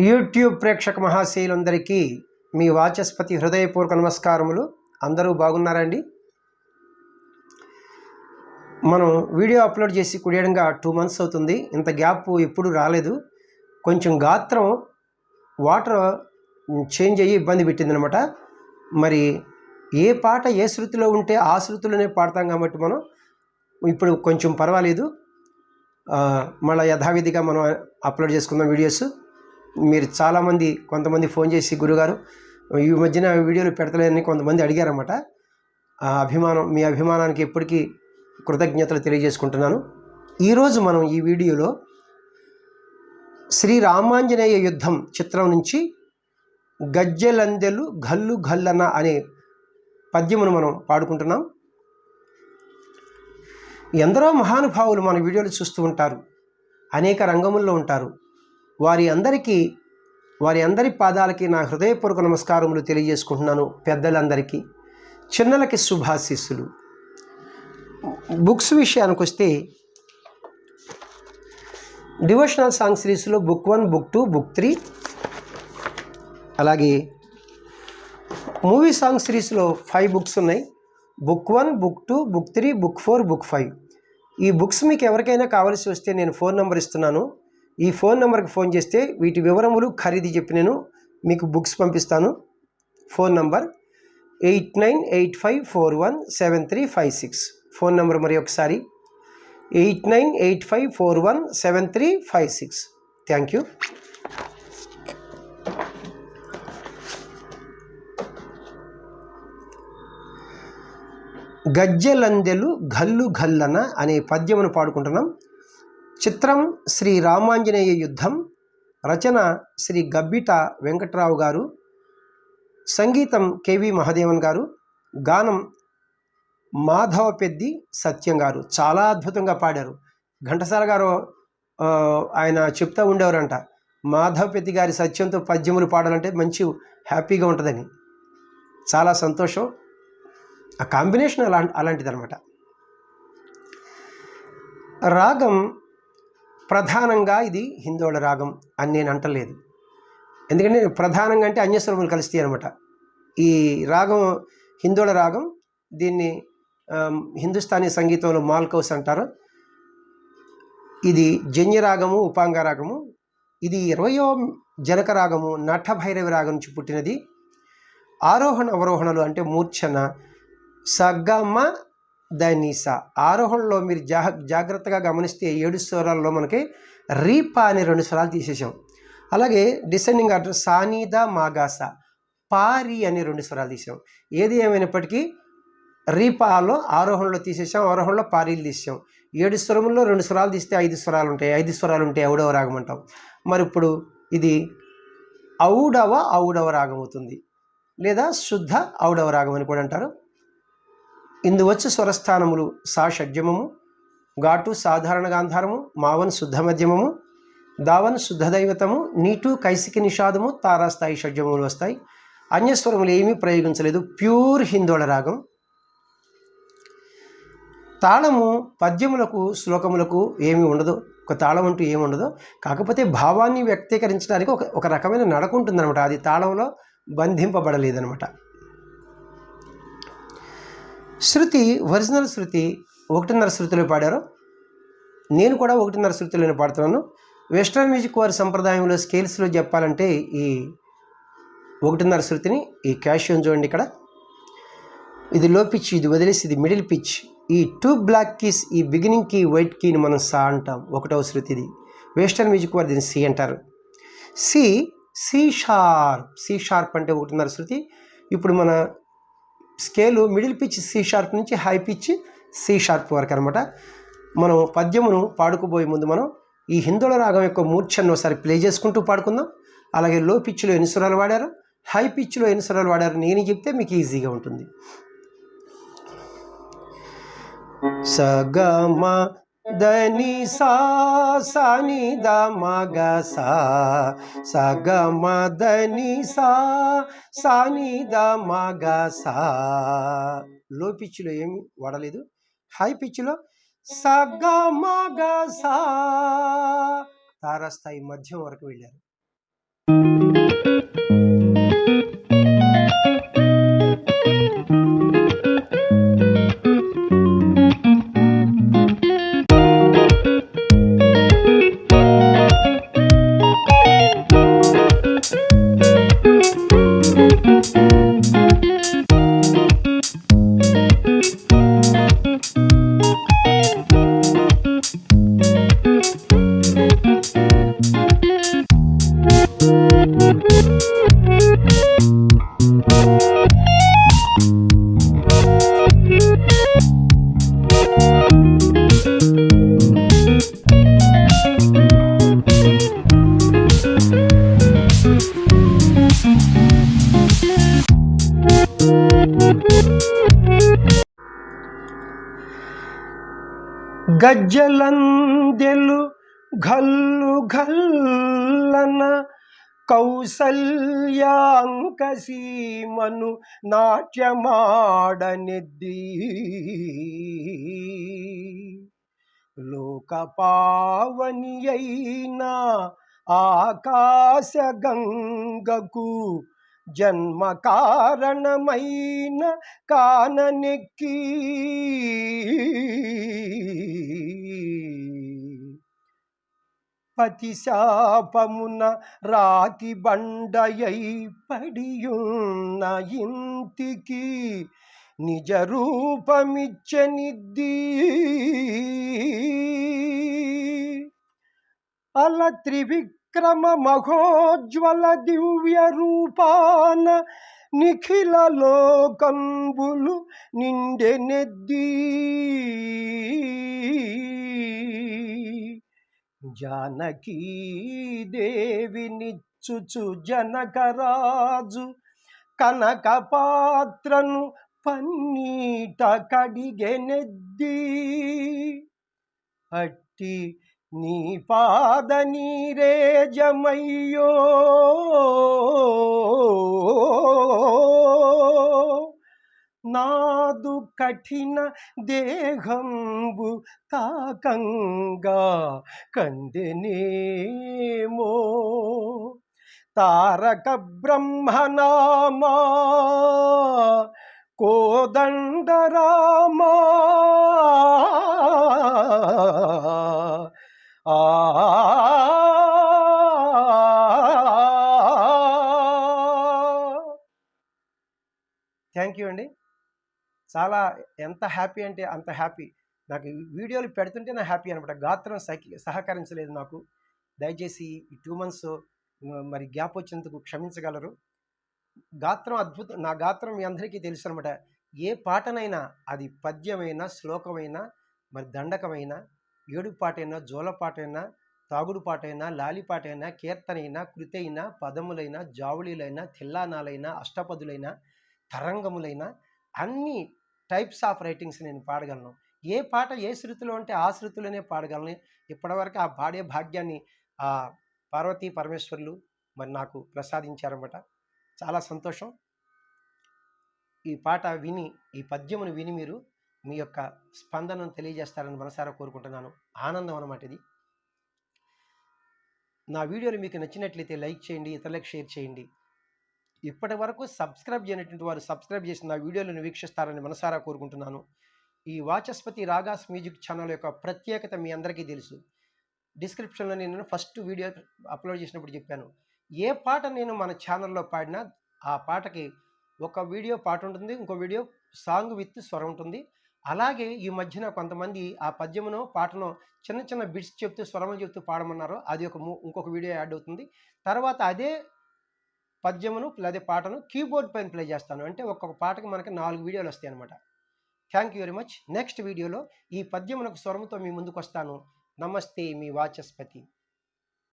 YouTube ప్రేక్షక మహాశీలందరికీ మీ వాచస్పతి హృదయపూర్వక నమస్కారములు. అందరూ బాగున్నారండి? మనం వీడియో అప్లోడ్ చేసి కుడియడంగా టూ మంత్స్ అవుతుంది. ఇంత గ్యాప్ ఎప్పుడు రాలేదు. కొంచెం గాత్రం వాటర్ చేంజ్ అయ్యి ఇబ్బంది పెట్టిందనమాట. మరి ఏ పాట ఏ శృతిలో ఉంటే ఆ శృతిలోనే పాడతాం కాబట్టి మనం ఇప్పుడు కొంచెం పర్వాలేదు. మళ్ళీ యథావిధిగా మనం అప్లోడ్ చేసుకుందాం వీడియోస్. మీరు చాలామంది కొంతమంది ఫోన్ చేసి గురుగారు ఈ మధ్యన వీడియోలు పెడతలేదని కొంతమంది అడిగారన్నమాట. ఆ అభిమానం మీ అభిమానానికి ఎప్పటికీ కృతజ్ఞతలు తెలియజేసుకుంటున్నాను. ఈరోజు మనం ఈ వీడియోలో శ్రీ రామాంజనేయ యుద్ధం చిత్రం నుంచి గజ్జెలందెలు గల్లు గల్లన అనే పద్యమును మనం పాడుకుంటున్నాం. ఎందరో మహానుభావులు మన వీడియోలు చూస్తూ ఉంటారు. అనేక రంగముల్లో ఉంటారు. వారి అందరికీ వారి అందరి పాదాలకి నా హృదయపూర్వక నమస్కారములు తెలియజేసుకుంటున్నాను పెద్దలందరికీ. చిన్నలకి శుభాశీస్సులు. బుక్స్ విషయానికి వస్తే డివోషనల్ సాంగ్ సిరీస్లో book one book two book three అలాగే మూవీ సాంగ్ సిరీస్లో ఫైవ్ బుక్స్ ఉన్నాయి. Book one book two book three book four book five. ఈ బుక్స్ మీకు ఎవరికైనా కావాల్సి వస్తే నేను ఫోన్ నెంబర్ ఇస్తున్నాను. ఈ ఫోన్ నెంబర్కి ఫోన్ చేస్తే వీటి వివరములు ఖరీదు చెప్పి నేను మీకు బుక్స్ పంపిస్తాను. Phone number eight nine eight five four one seven three five six. Phone number మరి ఒకసారి eight nine eight five four one seven three five six. Thank you. గజ్జెలందెలు గల్లు గల్లన అనే పద్యమును పాడుకుంటున్నాం. చిత్రం శ్రీ రామాంజనేయ యుద్ధం. రచన శ్రీ గబ్బిట వెంకట్రావు గారు. సంగీతం కెవి మహాదేవన్ గారు. గానం మాధవ పెద్ది సత్యం గారు. చాలా అద్భుతంగా పాడారు. ఘంటసాల గారు ఆయన చెప్తూ ఉండేవారంట మాధవ పెద్ది గారి సత్యంతో పద్యములు పాడాలంటే మంచి హ్యాపీగా ఉంటుందని. చాలా సంతోషం. ఆ కాంబినేషన్ అలా అలాంటిదనమాట రాగం ప్రధానంగా ఇది హిందోళ రాగం అని నేను అంటలేదు. ఎందుకంటే ప్రధానంగా అంటే అన్యస్వరములు కలిస్తాయి అనమాట ఈ రాగం హిందోళ రాగం దీన్ని హిందుస్థానీ సంగీతంలో మాల్కౌస్ అంటారు. ఇది జన్య రాగము ఉపాంగ రాగము. ఇది ఇరవయో జనక రాగము నటభైరవి రాగం నుంచి పుట్టినది. ఆరోహణ అవరోహణలు అంటే మూర్ఛన సగమ దనీస ఆరోహణలో మీరు జా జాగ్రత్తగా గమనిస్తే ఏడు స్వరాల్లో మనకి రీపా అనే రెండు స్వరాలు తీసేసాం అలాగే డిసెండింగ్ ఆర్డర్ సానీద మాగాస పారి అనే రెండు స్వరాలు తీసాం. ఏది ఏమైనప్పటికీ రీపాలో ఆరోహణలో తీసేసాం ఆరోహణలో పారీలు తీసాం ఏడు స్వరంలో రెండు స్వరాలు తీస్తే ఐదు స్వరాలు ఉంటాయి ఐదు స్వరాలు ఉంటాయి ఔడవ రాగం అంటాం. మరి ఇప్పుడు ఇది ఔడవ ఔడవ రాగం అవుతుంది. లేదా శుద్ధ ఔడవ రాగం అని కూడా అంటారు. ఇందువచ్చు స్వరస్థానములు సా షడ్జమము ఘాటు సాధారణ గాంధారము మావన్ శుద్ధ మధ్యమము దావన్ శుద్ధ దైవతము నీటు కైసికి నిషాదము తారాస్థాయి షడ్జములు వస్తాయి. అన్యస్వరములు ఏమీ ప్రయోగించలేదు. ప్యూర్ హిందోళ రాగం. తాళము పద్యములకు శ్లోకములకు ఏమీ ఉండదు. ఒక తాళం అంటూ ఏమి ఉండదు. కాకపోతే భావాన్ని వ్యక్తీకరించడానికి ఒక ఒక రకమైన నడకుంటుందన్నమాట. అది తాళంలో బంధింపబడలేదనమాట శృతి ఒరిజినల్ శృతి ఒకటిన్నర శృతిలో పాడారు. నేను కూడా ఒకటిన్నర శృతిలోనే పాడుతున్నాను. వెస్ట్రన్ మ్యూజిక్ వారి సంప్రదాయంలో స్కేల్స్లో చెప్పాలంటే ఈ ఒకటిన్నర శృతిని ఈ క్యాషియోన్ చూడండి ఇక్కడ. ఇది లో పిచ్ ఇది వదిలేసి ఇది మిడిల్ పిచ్ ఈ టూ బ్లాక్ కీస్ ఈ బిగినింగ్ కీ వైట్ కీని మనం సా అంటాం. ఒకటవ శృతిది. వెస్టర్న్ మ్యూజిక్ వారు దీన్ని సి అంటారు. C C sharp C sharp అంటే ఒకటిన్నర శృతి. ఇప్పుడు మన scale middle pitch C sharp నుంచి హై పిచ్ సి షార్ప్ వరకు అనమాట మనం పద్యమును పాడుకోబోయే ముందు మనం ఈ హిందుల రాగం యొక్క మూర్ఛను ఒకసారి ప్లే చేసుకుంటూ పాడుకుందాం. అలాగే లో పిచ్లో ఎన్ని స్వరాలు వాడారు? హై పిచ్లో ఎన్ని స్వరాలు వాడారు? నేను చెప్తే మీకు ఈజీగా ఉంటుంది. సగమ దని సా సాని ద మగ సా సగమ దని సా సాని ద మగ సా లో పిచ్లో ఏమి వాడలేదు. హై పిచ్లో సగ మగ సా। తారాస్థాయి మధ్యం వరకు వెళ్ళారు. గజ్జలందెలు ఘల్లు ఘల్లన కౌసల్యాంకసీమను నాట్యమాడనిద్ది. లోకపావని అయినా ఆకాశ గంగకు జన్మ కారణమైన కాననెక్కి పతిశాపమున రాతి బండయై పడియున్న ఇంటికి నిజ రూపమిచ్చనిద్ది అల త్రివిక్ మహోజ్వల దివ్య రూపాన నిఖిల లోకంబులు నిండెనెద్ది జానకీ దేవినిచ్చుచు జనకరాజు కనక పాత్రను పన్నీట కడిగెనెద్ది అట్టి నీ పాద నీరే జమయ్యో నాదు కఠిన దేహంబు తాకంగా కందెనేమో. తారక బ్రహ్మనామా కోదండరామా. థ్యాంక్ యూ అండి చాలా ఎంత హ్యాపీ అంటే అంత హ్యాపీ నాకు వీడియోలు పెడుతుంటే నా హ్యాపీ అనమాట గాత్రం సహకి సహకరించలేదు నాకు దయచేసి ఈ టూ మంత్స్ మరి గ్యాప్ వచ్చేందుకు క్షమించగలరు గాత్రం అద్భుతం నా గాత్రం మీ అందరికీ తెలుసు అనమాట ఏ పాటనైనా అది పద్యమైనా శ్లోకమైనా మరి దండకమైనా ఏడు పాటైనా జోలపాటైనా తాగుడు పాటైనా లాలిపాటైనా కీర్తనైనా కృతైనా పదములైనా జావుళీలైనా తిల్లానాలైనా అష్టపదులైనా తరంగములైన అన్ని టైప్స్ ఆఫ్ రైటింగ్స్ నేను పాడగలను. ఏ పాట ఏ శృతిలో ఉంటే ఆ శృతిలోనే పాడగలను. ఇప్పటివరకు ఆ పాడే భాగ్యాన్ని ఆ పార్వతీ పరమేశ్వర్లు మరి నాకు ప్రసాదించారన్నమాట. చాలా సంతోషం. ఈ పాట విని ఈ పద్యమును విని మీరు మీ యొక్క స్పందనను తెలియజేస్తారని మనసారా కోరుకుంటున్నాను. ఆనందం అన్నమాట ఇది. నా వీడియోలు మీకు నచ్చినట్లయితే లైక్ చేయండి ఇతరులకు షేర్ చేయండి. ఇప్పటి వరకు సబ్స్క్రైబ్ చేయనటువంటి వారు సబ్స్క్రైబ్ చేసి నా వీడియోలను వీక్షిస్తారని మనసారా కోరుకుంటున్నాను. ఈ వాచస్పతి రాగాస్ మ్యూజిక్ ఛానల్ యొక్క ప్రత్యేకత మీ అందరికీ తెలుసు. డిస్క్రిప్షన్లో నేను ఫస్ట్ వీడియో అప్లోడ్ చేసినప్పుడు చెప్పాను. ఏ పాట నేను మన ఛానల్లో పాడినా ఆ పాటకి ఒక వీడియో పాట ఉంటుంది ఇంకో వీడియో సాంగ్ విత్ స్వరం ఉంటుంది. అలాగే ఈ మధ్యన కొంతమంది ఆ పద్యమును పాటను చిన్న చిన్న బిట్స్ చెప్తూ స్వరములు చెప్తూ పాడమన్నారు. అది ఒక ము- ఇంకొక వీడియో యాడ్ అవుతుంది. తర్వాత అదే పద్యమును లేదా పాటను కీబోర్డ్ పైన ప్లే చేస్తాను. అంటే ఒక్కొక్క పాటకి మనకి నాలుగు వీడియోలు వస్తాయి అనమాట thank you very much next వీడియోలో ఈ పద్యమునకు స్వరంతో మీ ముందుకు వస్తాను నమస్తే మీ వాచస్పతి.